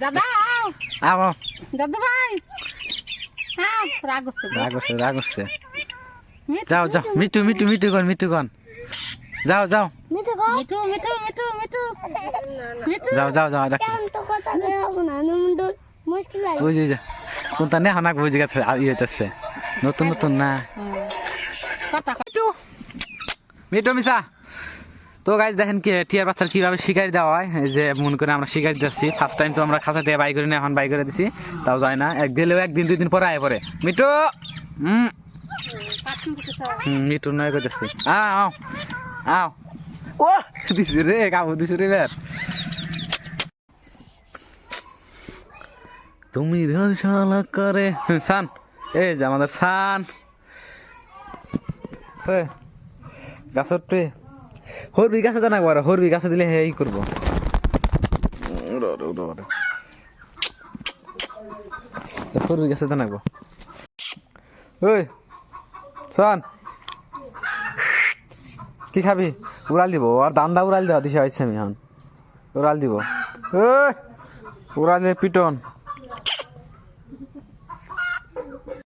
দাদা আও। দাদু ভাই। আও রাগ হচ্ছে। রাগ হচ্ছে রাগ হচ্ছে যাও যাও। মিটু মিটু মিটু কন মিটু কন। যাও যাও। মিঠু মিঠু মিঠু মিঠু মিঠু। যাও যাও যাও ডাক তো কথা দেবো না নমুন্ডল মুশকিল আছে বুঝি যা। কোনটা নে হানাক বুঝি গেছে ইয়ে হইতেছে। নতুন নতুন না। কথা মিটু মিটু মিসা তো গাইজ দেখেন কি, টিয়ার বাচ্চার কীভাবে শিকারি দেওয়া হয়? যে মন করে আমরা শিকারি দিচ্ছি। ফার্স্ট টাইম তো আমরা খাঁচা দিয়ে বাই করি না, এখন বাই করে দিছি। তাও যায় না। এক দিলেও একদিন, দুই দিন পরে আয় পরে। মিটু মিটু নয় করতেছি আও আও ও দিছি রে, কাবু দিছি রে বের। তুমি রসালা করে সান। এই যে আমাদের সান। গাছত পে হরবি গাছে তো না একবার হরবি গাছে দিলে হে ই করব। হরবি গাছে তো নাকবো ওই শোন। কি খাবি? উড়াল দিব আর দান্দা উড়াল দেওয়া দিশে হয়েছে আমি এখন। উড়াল দিব। ওই উড়াল দিয়ে পিটন।